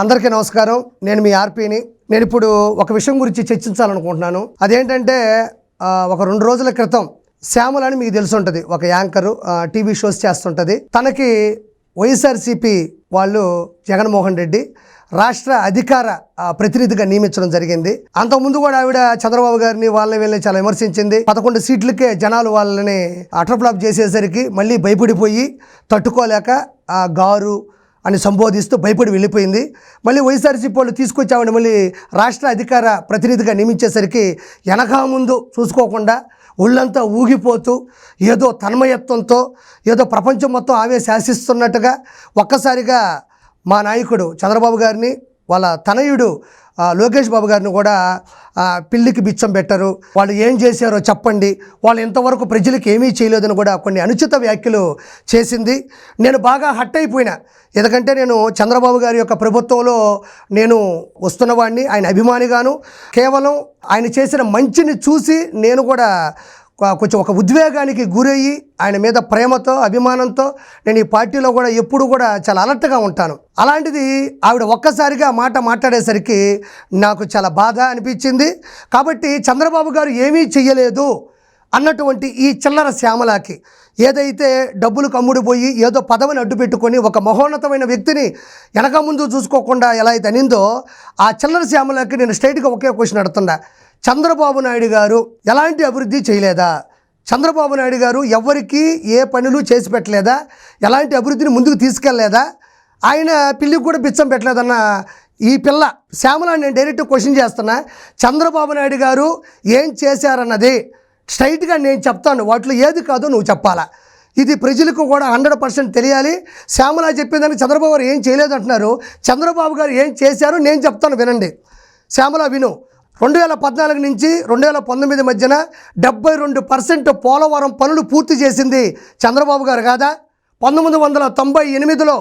అందరికీ నమస్కారం. నేను మీ ఆర్పీని. నేను ఇప్పుడు ఒక విషయం గురించి చర్చించాలనుకుంటున్నాను. అదేంటంటే ఒక రెండు రోజుల క్రితం శ్యామల అని మీకు తెలిసి ఉంటుంది ఒక యాంకరు టీవీ షోస్ చేస్తుంటుంది. తనకి వైఎస్ఆర్సీపీ వాళ్ళు జగన్మోహన్ రెడ్డి రాష్ట్ర అధికార ప్రతినిధిగా నియమించడం జరిగింది. అంతకుముందు కూడా ఆవిడ చంద్రబాబు గారిని వాళ్ళని వీళ్ళని చాలా విమర్శించింది. పదకొండు సీట్లకే జనాలు వాళ్ళని అటర్ఫ్లాప్ చేసేసరికి మళ్ళీ భయపడిపోయి తట్టుకోలేక ఆ గారు అని సంబోధిస్తూ భయపడి వెళ్ళిపోయింది. మళ్ళీ వైఎస్ఆర్సీపీ వాళ్ళు తీసుకొచ్చామని మళ్ళీ రాష్ట్ర అధికార ప్రతినిధిగా నియమించేసరికి వెనక ముందు చూసుకోకుండా ఒళ్ళంతా ఊగిపోతూ ఏదో తన్మయత్వంతో ఏదో ప్రపంచం మొత్తం ఆమె శాసిస్తున్నట్టుగా ఒక్కసారిగా మా నాయకుడు చంద్రబాబు గారిని వాళ్ళ తనయుడు లోకేష్ బాబు గారిని కూడా పిల్లికి బిచ్చం పెట్టరు. వాళ్ళు ఏం చేశారో చెప్పండి. వాళ్ళు ఇంతవరకు ప్రజలకు ఏమీ చేయలేదని కూడా కొన్ని అనుచిత వ్యాఖ్యలు చేసింది. నేను బాగా హట్ అయిపోయినా. ఎందుకంటే నేను చంద్రబాబు గారి యొక్క ప్రభుత్వంలో నేను వస్తున్నవాడిని ఆయన అభిమానిగాను. కేవలం ఆయన చేసిన మంచిని చూసి నేను కూడా కొంచెం ఒక ఉద్వేగానికి గురయ్యి ఆయన మీద ప్రేమతో అభిమానంతో నేను ఈ పార్టీలో కూడా ఎప్పుడు కూడా చాలా అలర్ట్గా ఉంటాను. అలాంటిది ఆవిడ ఒక్కసారిగా మాట మాట్లాడేసరికి నాకు చాలా బాధ అనిపించింది. కాబట్టి చంద్రబాబు గారు ఏమీ చెయ్యలేదు. అన్నటువంటి ఈ చిల్లర శ్యామలాకి ఏదైతే డబ్బులు కమ్ముడిపోయి ఏదో పదవిని అడ్డు పెట్టుకొని ఒక మహోన్నతమైన వ్యక్తిని వెనక ముందు చూసుకోకుండా ఎలా అయితే అనిందో ఆ చిల్లర శ్యామలాకి నేను స్ట్రైట్గా ఒకే క్వశ్చన్ అడుగుతున్నా. చంద్రబాబు నాయుడు గారు ఎలాంటి అభివృద్ధి చేయలేదా? చంద్రబాబు నాయుడు గారు ఎవరికి ఏ పనులు చేసి పెట్టలేదా? ఎలాంటి అభివృద్ధిని ముందుకు తీసుకెళ్ళలేదా ఆయన పిల్లికి కూడా బిచ్చం పెట్టలేదన్న ఈ పిల్ల శ్యామల నేను డైరెక్ట్ క్వశ్చన్ చేస్తున్నా. చంద్రబాబు నాయుడు గారు ఏం చేశారన్నది స్ట్రైట్గా నేను చెప్తాను వాటిలో ఏది కాదో నువ్వు చెప్పాలా. ఇది ప్రజలకు కూడా హండ్రెడ్ పర్సెంట్ తెలియాలి. శ్యామల చెప్పిందని చంద్రబాబు గారు ఏం చేయలేదు అంటున్నారు. చంద్రబాబు గారు ఏం చేశారో నేను చెప్తాను వినండి. శ్యామల విను. రెండు వేల పద్నాలుగు నుంచి రెండు వేల పంతొమ్మిది మధ్యన డెబ్బై రెండు పర్సెంట్ పోలవరం పనులు పూర్తి చేసింది చంద్రబాబు గారు కాదా? పంతొమ్మిది వందల తొంభై ఎనిమిదిలో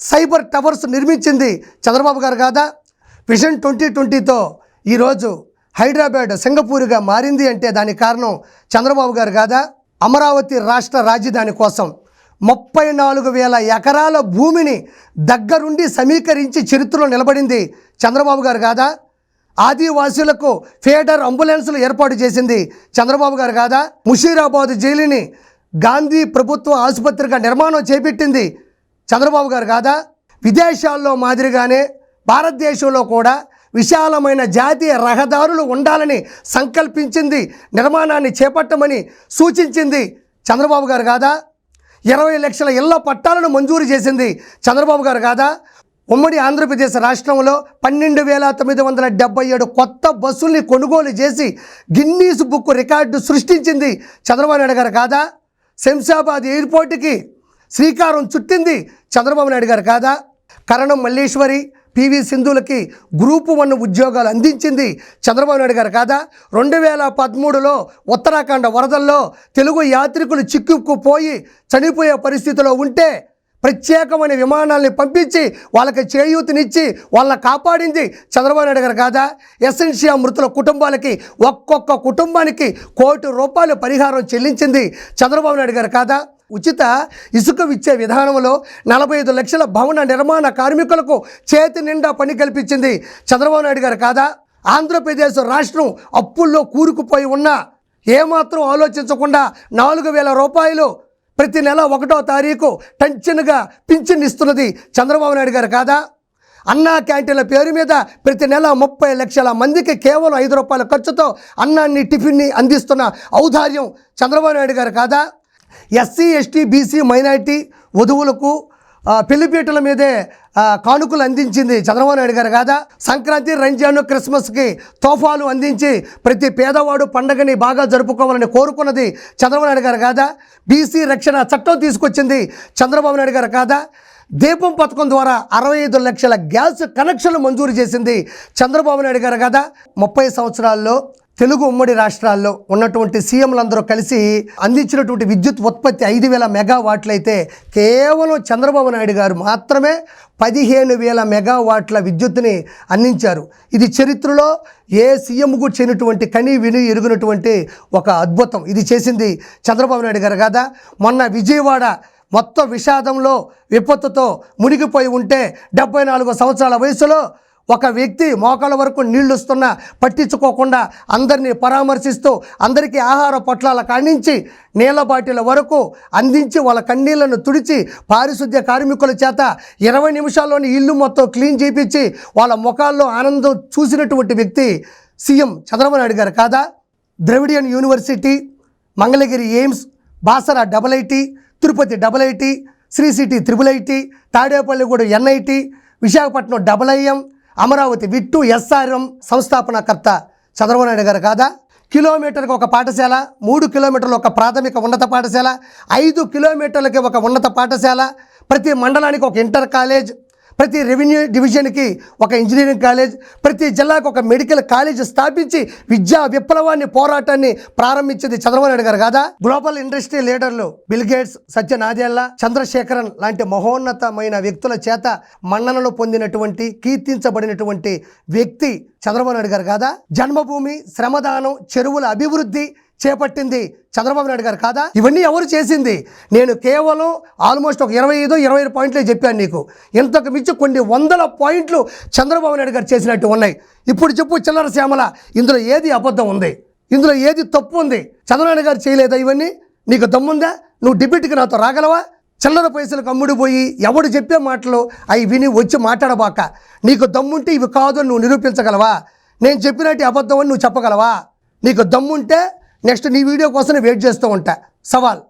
సైబర్ టవర్స్ నిర్మించింది చంద్రబాబు గారు కాదా? విజన్ ట్వంటీ ట్వంటీతో ఈరోజు హైదరాబాద్ సింగపూర్గా మారింది అంటే దానికి కారణం చంద్రబాబు గారు కాదా? అమరావతి రాష్ట్ర రాజధాని కోసం ముప్పై నాలుగు వేల ఎకరాల భూమిని దగ్గరుండి సమీకరించి చరిత్రలో నిలబడింది చంద్రబాబు గారు కాదా? ఆదివాసులకు ఫేడర్ అంబులెన్సులు ఏర్పాటు చేసింది చంద్రబాబు గారు కాదా? ముషీరాబాద్ జైలుని గాంధీ ప్రభుత్వ ఆసుపత్రిగా నిర్మాణం చేపట్టింది చంద్రబాబు గారు కాదా? విదేశాల్లో మాదిరిగానే భారతదేశంలో కూడా విశాలమైన జాతీయ రహదారులు ఉండాలని సంకల్పించింది నిర్మాణాన్ని చేపట్టమని సూచించింది చంద్రబాబు గారు కాదా? ఇరవై లక్షల ఇళ్ళ పట్టాలను మంజూరు చేసింది చంద్రబాబు గారు కాదా? ఉమ్మడి ఆంధ్రప్రదేశ్ రాష్ట్రంలో పన్నెండు వేల తొమ్మిది వందల డెబ్బై ఏడు కొత్త బస్సుల్ని కొనుగోలు చేసి గిన్నీస్ బుక్ రికార్డు సృష్టించింది చంద్రబాబు నాయుడు గారు కాదా? శంషాబాద్ ఎయిర్పోర్ట్కి శ్రీకారం చుట్టింది చంద్రబాబు నాయుడు గారు కాదా? కరణం మల్లేశ్వరి పివి సింధులకి గ్రూపు వన్ ఉద్యోగాలు అందించింది చంద్రబాబు నాయుడు గారు కాదా? రెండు వేల పదమూడులో ఉత్తరాఖండ్ వరదల్లో తెలుగు యాత్రికులు చిక్కుకుపోయి చనిపోయే పరిస్థితిలో ఉంటే ప్రత్యేకమైన విమానాల్ని పంపించి వాళ్ళకి చేయూతనిచ్చి వాళ్ళని కాపాడింది చంద్రబాబు నాయుడు గారు కాదా? ఎస్ఎన్షియా మృతుల కుటుంబాలకి ఒక్కొక్క కుటుంబానికి కోటి రూపాయలు పరిహారం చెల్లించింది చంద్రబాబు నాయుడు గారు కాదా? ఉచిత ఇసుక ఇచ్చే విధానంలో నలభై ఐదు లక్షల భవన నిర్మాణ కార్మికులకు చేతి నిండా పని కల్పించింది చంద్రబాబు నాయుడు గారు కాదా? ఆంధ్రప్రదేశ్ రాష్ట్రం అప్పుల్లో కూరుకుపోయి ఉన్నా ఏమాత్రం ఆలోచించకుండా నాలుగు వేల రూపాయలు ప్రతి నెల ఒకటో తారీఖు టెన్షన్గా పింఛన్ ఇస్తున్నది చంద్రబాబు నాయుడు గారు కాదా? అన్నా క్యాంటీన్ల పేరు మీద ప్రతి నెల ముప్పై లక్షల మందికి కేవలం ఐదు రూపాయల ఖర్చుతో అన్నాన్ని టిఫిన్ని అందిస్తున్న ఔదార్యం చంద్రబాబు నాయుడు గారు కాదా? ఎస్సీ ఎస్టీ బీసీ మైనారిటీ వధువులకు పెళ్ళిపీటల మీదే కానుకలు అందించింది చంద్రబాబు నాయుడు గారు కాదా? సంక్రాంతి రంజాన్ క్రిస్మస్కి తోఫాలు అందించి ప్రతి పేదవాడు పండగని బాగా జరుపుకోవాలని కోరుకున్నది చంద్రబాబు నాయుడు గారు కాదా? బీసీ రక్షణ చట్టం తీసుకొచ్చింది చంద్రబాబు నాయుడు గారు కాదా? దీపం పథకం ద్వారా అరవై ఐదు లక్షల గ్యాస్ కనెక్షన్లు మంజూరు చేసింది చంద్రబాబు నాయుడు గారు కదా? ముప్పై సంవత్సరాల్లో తెలుగు ఉమ్మడి రాష్ట్రాల్లో ఉన్నటువంటి సీఎంలందరూ కలిసి అందించినటువంటి విద్యుత్ ఉత్పత్తి ఐదు వేల మెగావాట్లయితే కేవలం చంద్రబాబు నాయుడు గారు మాత్రమే పదిహేను వేల మెగావాట్ల విద్యుత్తుని అందించారు. ఇది చరిత్రలో ఏ సీఎంకు చేయనటువంటి కని విని ఎరుగునటువంటి ఒక అద్భుతం. ఇది చేసింది చంద్రబాబు నాయుడు గారు కదా? మొన్న విజయవాడ మొత్తం విషాదంలో విపత్తుతో మునిగిపోయి ఉంటే డెబ్బై నాలుగు సంవత్సరాల వయసులో ఒక వ్యక్తి మోకాళ్ళ వరకు నీళ్ళుస్తున్నా పట్టించుకోకుండా అందరినీ పరామర్శిస్తూ అందరికీ ఆహార పొట్లాల కానించి నీళ్ళ బాటిల వరకు అందించి వాళ్ళ కన్నీళ్ళను తుడిచి పారిశుద్ధ్య కార్మికుల చేత ఇరవై నిమిషాల్లోని ఇల్లు మొత్తం క్లీన్ చేపించి వాళ్ళ ముఖాల్లో ఆనందం చూసినటువంటి వ్యక్తి సీఎం చంద్రబాబు నాయుడు గారు కాదా? Dravidian university Mangalagiri AIIMS Basara double IT Tirupati double IT Sri City triple IT Tadepalligudem NIT Visakhapatnam double IM Amaravati VIT SRM సంస్థాపనకర్త Chandrababu గారు కాదా? కిలోమీటర్కి ఒక పాఠశాల మూడు కిలోమీటర్లు ఒక ప్రాథమిక ఉన్నత పాఠశాల ఐదు కిలోమీటర్లకి ఒక ఉన్నత పాఠశాల ప్రతి మండలానికి ఒక ఇంటర్ కాలేజ్ ప్రతి రెవెన్యూ డివిజన్కి ఒక ఇంజనీరింగ్ కాలేజ్ ప్రతి జిల్లాకు ఒక మెడికల్ కాలేజ్ స్థాపించి విద్యా విప్లవాన్ని పోరాటాన్ని ప్రారంభించింది చంద్రబాబు నాయుడు గారు కాదా? గ్లోబల్ ఇండస్ట్రీ లీడర్లు బిల్గేట్స్ సత్య నాదేళ్ళ చంద్రశేఖరన్ లాంటి మహోన్నతమైన వ్యక్తుల చేత మన్ననలు పొందినటువంటి కీర్తించబడినటువంటి వ్యక్తి చంద్రబాబు నాయుడు గారు కాదా? జన్మభూమి శ్రమదానం చెరువుల అభివృద్ధి చేపట్టింది చంద్రబాబు నాయుడు గారు కాదా? ఇవన్నీ ఎవరు చేసింది? నేను కేవలం ఆల్మోస్ట్ ఒక ఇరవై ఐదు ఇరవై ఐదు పాయింట్లే చెప్పాను నీకు. ఇంతకు మించి కొన్ని వందల పాయింట్లు చంద్రబాబు నాయుడు గారు చేసినట్టు ఉన్నాయి. ఇప్పుడు చెప్పు చిల్లర శ్యామల ఇందులో ఏది అబద్ధం ఉంది? ఇందులో ఏది తప్పు ఉంది? చంద్రబాబు గారు చేయలేదా ఇవన్నీ? నీకు దమ్ముందా? నువ్వు డిబేట్కి నాతో రాగలవా? చిల్లర పైసలకు అమ్ముడు పోయి ఎవడు చెప్పే మాటలు అవి విని వచ్చి మాట్లాడబాక. నీకు దమ్ముంటే ఇవి కాదు నువ్వు నిరూపించగలవా? నేను చెప్పినట్టు అబద్ధం అని నువ్వు చెప్పగలవా? నీకు దమ్ముంటే నెక్స్ట్ నీ వీడియో కోసం వెయిట్ చేస్తూ ఉంటా. సవాల్.